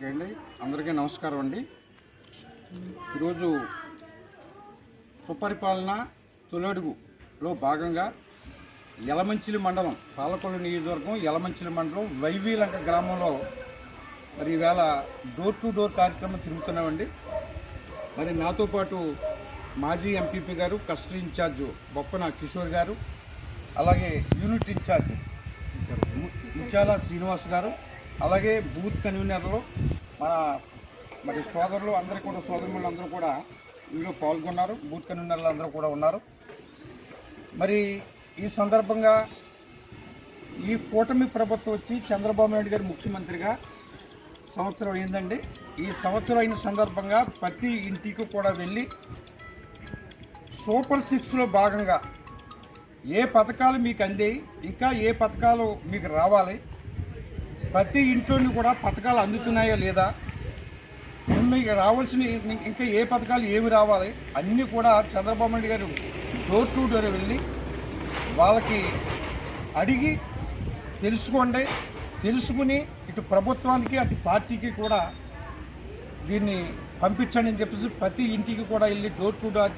Okay అండి. అందరికీ నమస్కారం అండి. ఈరోజు సుపరిపాలన తొలడుగులో భాగంగా యలమంచిలి మండలం పాలకొల్లు నియోజకవర్గం యలమంచిలి మండలం వైవీలంక గ్రామంలో మరి ఈవేళ డోర్ టు డోర్ కార్యక్రమం తిరుగుతున్నామండి. మరి నాతో పాటు మాజీ ఎంపీపీ గారు కస్టడీ ఇన్ఛార్జ్ బొప్పన కిషోర్ గారు అలాగే యూనిట్ ఇన్ఛార్జ్ ముత్యాల శ్రీనివాస్ గారు అలాగే బూత్ కన్వీనర్లో మన మరి సోదరులు అందరూ కూడా సోదరులు అందరూ కూడా ఇందులో పాల్గొన్నారు. బూత్ కన్వీనర్లు అందరూ కూడా ఉన్నారు. మరి ఈ సందర్భంగా ఈ కూటమి ప్రభుత్వం వచ్చి చంద్రబాబు నాయుడు గారు ముఖ్యమంత్రిగా సంవత్సరం అయిందండి. ఈ సంవత్సరం అయిన సందర్భంగా ప్రతి ఇంటికి కూడా వెళ్ళి సూపర్ సిక్స్లో భాగంగా ఏ పథకాలు మీకు అందాయి ఇంకా ఏ పథకాలు మీకు రావాలి ప్రతి ఇంట్లోని కూడా పథకాలు అందుతున్నాయా లేదా? మీకు రావాల్సిన ఇంకా ఏ పథకాలు ఏమి రావాలి? అన్నీ కూడా చంద్రబాబు నాయుడు గారు డోర్ టు డోర్ వెళ్ళి వాళ్ళకి అడిగి తెలుసుకోండి. తెలుసుకుని ఇటు ప్రభుత్వానికి అటు పార్టీకి కూడా దీన్ని పంపించండి అని చెప్పేసి ప్రతి ఇంటికి కూడా వెళ్ళి డోర్ టు డోర్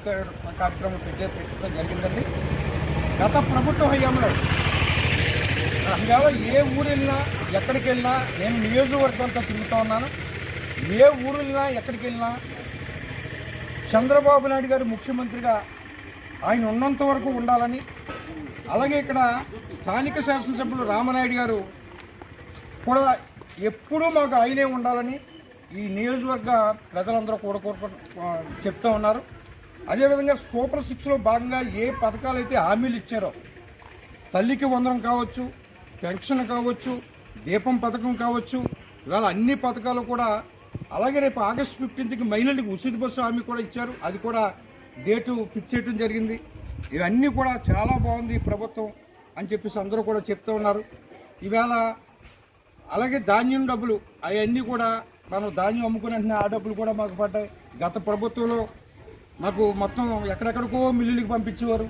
కార్యక్రమం పెట్టే పెట్టడం జరిగిందండి. గత ప్రభుత్వ హయాంలో ఇవాళ ఏ ఊరు వెళ్ళినా ఎక్కడికి వెళ్ళినా నేను నియోజకవర్గంతో తిరుగుతూ ఉన్నాను. ఏ ఊరు వెళ్ళినా ఎక్కడికి వెళ్ళినా చంద్రబాబు నాయుడు గారు ముఖ్యమంత్రిగా ఆయన ఉన్నంత వరకు ఉండాలని అలాగే ఇక్కడ స్థానిక శాసనసభ్యులు రామనాయుడు గారు కూడా ఎప్పుడూ మాకు ఆయనే ఉండాలని ఈ నియోజకవర్గ ప్రజలందరూ కూడా కోరుకు చెప్తూ ఉన్నారు. అదేవిధంగా సూపర్ సిక్స్లో భాగంగా ఏ పథకాలు అయితే హామీలు ఇచ్చారో తల్లికి వందనం కావచ్చు పెన్షన్ కావచ్చు దీపం పథకం కావచ్చు ఇవాళ అన్ని పథకాలు కూడా అలాగే రేపు ఆగస్ట్ ఫిఫ్టీన్త్కి మహిళలకు ఉచిత బస్సు హామీ కూడా ఇచ్చారు. అది కూడా డేటు ఫిక్స్ చేయడం జరిగింది. ఇవన్నీ కూడా చాలా బాగుంది ప్రభుత్వం అని చెప్పేసి అందరూ కూడా చెప్తూ ఉన్నారు. ఇవాళ అలాగే ధాన్యం డబ్బులు అవన్నీ కూడా మనం ధాన్యం అమ్ముకునే వెంటనే ఆ డబ్బులు కూడా మాకు పడ్డాయి. గత ప్రభుత్వంలో నాకు మొత్తం ఎక్కడెక్కడికో మిల్లులకి పంపించేవారు.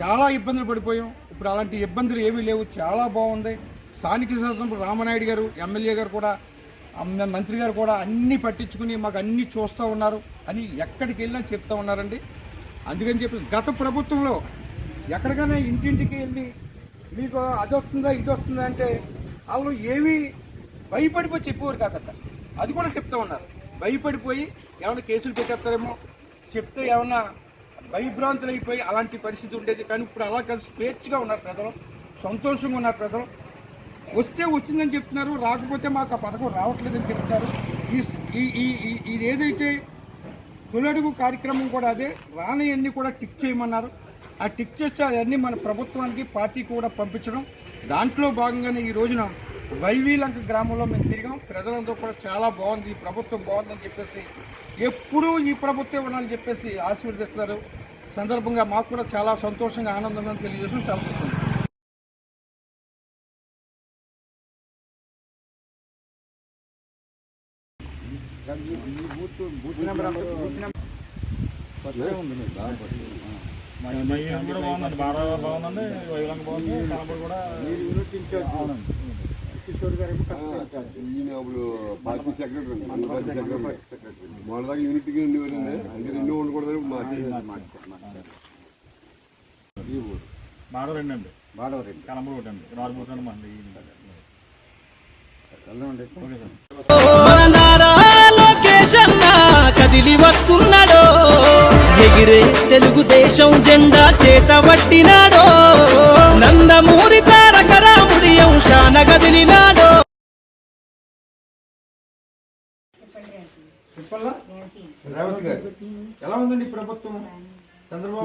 చాలా ఇబ్బందులు పడిపోయాం. ఇప్పుడు అలాంటి ఇబ్బందులు ఏమీ లేవు. చాలా బాగుంది. స్థానిక శాసనసభ రామనాయుడు గారు ఎమ్మెల్యే గారు కూడా మంత్రి గారు కూడా అన్నీ పట్టించుకుని మాకు అన్నీ చూస్తూ ఉన్నారు అని ఎక్కడికి వెళ్ళినా చెప్తా ఉన్నారండి. అందుకని చెప్పి గత ప్రభుత్వంలో ఎక్కడికైనా ఇంటింటికి వెళ్ళి మీకు అది వస్తుందా ఇది వస్తుందా అంటే వాళ్ళు ఏమీ భయపడిపోయి చెప్పేవారు కాదట అది కూడా చెప్తా ఉన్నారు. భయపడిపోయి ఏమైనా కేసులు పెట్టేస్తారేమో చెప్తే ఏమన్నా భయభ్రాంతులైపోయి అలాంటి పరిస్థితి ఉండేది. కానీ ఇప్పుడు అలా కాదు. స్వేచ్ఛగా ఉన్నారు ప్రజలు. సంతోషంగా ఉన్నారు ప్రజలు. వస్తే వచ్చిందని చెప్తున్నారు. రాకపోతే మాకు ఆ పథకం రావట్లేదని చెప్తున్నారు ఈ- ఈ ఈ- ఈ- ఇది ఏదైతే తొలడుగు కార్యక్రమం కూడా అదే రానివన్నీ కూడా టిక్ చేయమన్నారు. ఆ టిక్ చేస్తే అవన్నీ మన ప్రభుత్వానికి పార్టీకి కూడా పంపించడం. దాంట్లో భాగంగానే ఈ రోజున వైవీలంక గ్రామంలో మేము తిరిగాం. ప్రజలందరూ కూడా చాలా బాగుంది. ఈ ప్రభుత్వం బాగుందని చెప్పేసి ఎప్పుడూ ఈ ప్రభుత్వం ఉండాలని చెప్పేసి ఆశీర్వదిస్తున్నారు. సందర్భంగా మాకు కూడా చాలా సంతోషంగా ఆనందంగా తెలియజేసి చాలా బాగుందండి బాగా బాగుందండి వైలంక బాగుంది కూడా ఈయన పార్టీ సెక్రటరీ. Party secretary. రెండు ఈ ఊరు అండి. మంది. కదిలి వస్తున్నాడో. ఎగిరే తెలుగుదేశం జెండా చేతబట్టినాడో. నందమూరి తారక రాముడి అంశాన కదిలినాడో చెప్పల్లా రేవంత్ ఎలా ఉందండి ప్రభుత్వం? చంద్రబాబు